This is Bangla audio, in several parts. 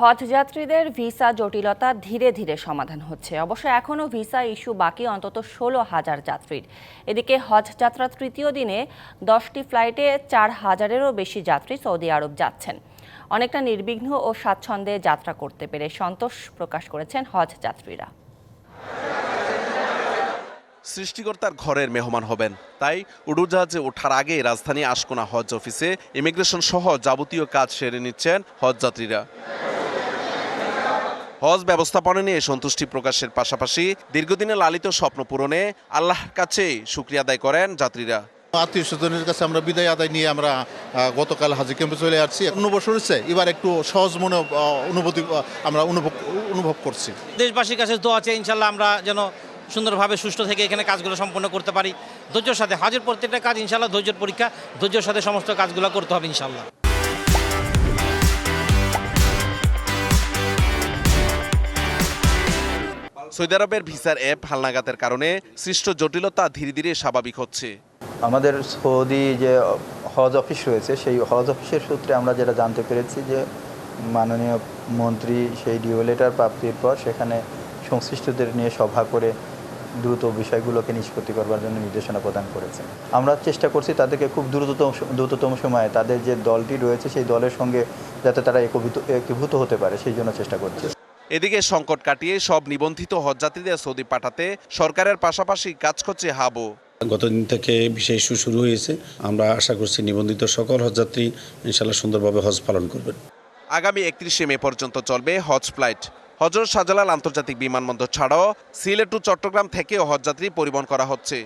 হজ যাত্রীদের ভিসা জটিলতা ধীরে ধীরে সমাধান হচ্ছে। অবশ্য এখনও ভিসা ইস্যু বাকি অন্তত ষোলো হাজার যাত্রীর। এদিকে হজ যাত্রার তৃতীয় দিনে দশটি ফ্লাইটে চার হাজারেরও বেশি যাত্রী সৌদি আরব যাচ্ছেন। অনেকটা নির্বিঘ্ন ও স্বাচ্ছন্দ্যে যাত্রা করতে পেরে সন্তোষ প্রকাশ করেছেন হজ যাত্রীরা। সৃষ্টিকর্তার ঘরের মেহমান হবেন। তাই উড়োজাহাজে ওঠার আগে রাজধানী আশকোনা হজ অফিসে ইমিগ্রেশন সহ যাবতীয় কাজ সেরে নিচ্ছেন হজ যাত্রীরা হজ ব্যবস্থাপনা নিয়ে সন্তুষ্টি প্রকাশের পাশাপাশি দীর্ঘদিনে লালিত স্বপ্ন পূরণে আল্লাহর কাছে শুক্রিয়া আদায় করেন যাত্রীরা। আত্মীয় স্বজনের কাছে আমরা বিদায় আদায় নিয়ে আমরা গতকাল হাজি ক্যাম্পে চলে আসছি। অন্য বছর হচ্ছে এবার একটু সহজ মনে অনুভূতি আমরা অনুভব অনুভব করছি। দেশবাসীর কাছে দোয়া আছে ইনশাল্লাহ আমরা যেন সুন্দরভাবে সুষ্ঠু থেকে এখানে কাজগুলো সম্পন্ন করতে পারি। ধৈর্যের সাথে হাজের প্রত্যেকটা কাজ ইনশাল্লাহ ধৈর্যের পরীক্ষা ধৈর্যের সাথে সমস্ত কাজগুলো করতে হবে ইনশাল্লাহ সৌদি আরবের ভিসার অ্যাপ হালনাগাতের কারণে সৃষ্ট জটিলতা ধীরে ধীরে স্বাভাবিক হচ্ছে। আমাদের সৌদি যে হজ অফিস রয়েছে, সেই হজ অফিসের সূত্রে আমরা যেটা জানতে পেরেছি যে মাননীয় মন্ত্রী সেই ডিও লেটার প্রাপ্তির পর সেখানে সংশ্লিষ্টদের নিয়ে সভা করে দ্রুত বিষয়গুলোকে নিষ্পত্তি করবার জন্য নির্দেশনা প্রদান করেছে। আমরা চেষ্টা করছি তাদেরকে খুব দ্রুততম দ্রুততম সময়ে তাদের যে দলটি রয়েছে, সেই দলের সঙ্গে যাতে তারা একীভূত একীভূত হতে পারে, সেই জন্য চেষ্টা করছি। এদিকে সংকট কাটিয়ে সব নিবন্ধিত হজযাত্রীদের সৌদি পাঠাতে সরকারের পাশাপাশি কাজ করছে হাবো। গতদিন থেকে বিশেষ ইস্যু শুরু হয়েছে। আমরা আশা করছি নিবন্ধিত সকল হজযাত্রী ইনশাল্লাহ সুন্দরভাবে হজ পালন করবেন। আগামী একত্রিশে মে পর্যন্ত চলবে হজ ফ্লাইট। হজরত শাহজালাল আন্তর্জাতিক বিমানবন্দর ছাড়াও সিলেট টু চট্টগ্রাম থেকেও হজযাত্রী পরিবহন করা হচ্ছে।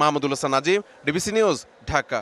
Mahmudul Hasan Nazim DBC news Dhaka.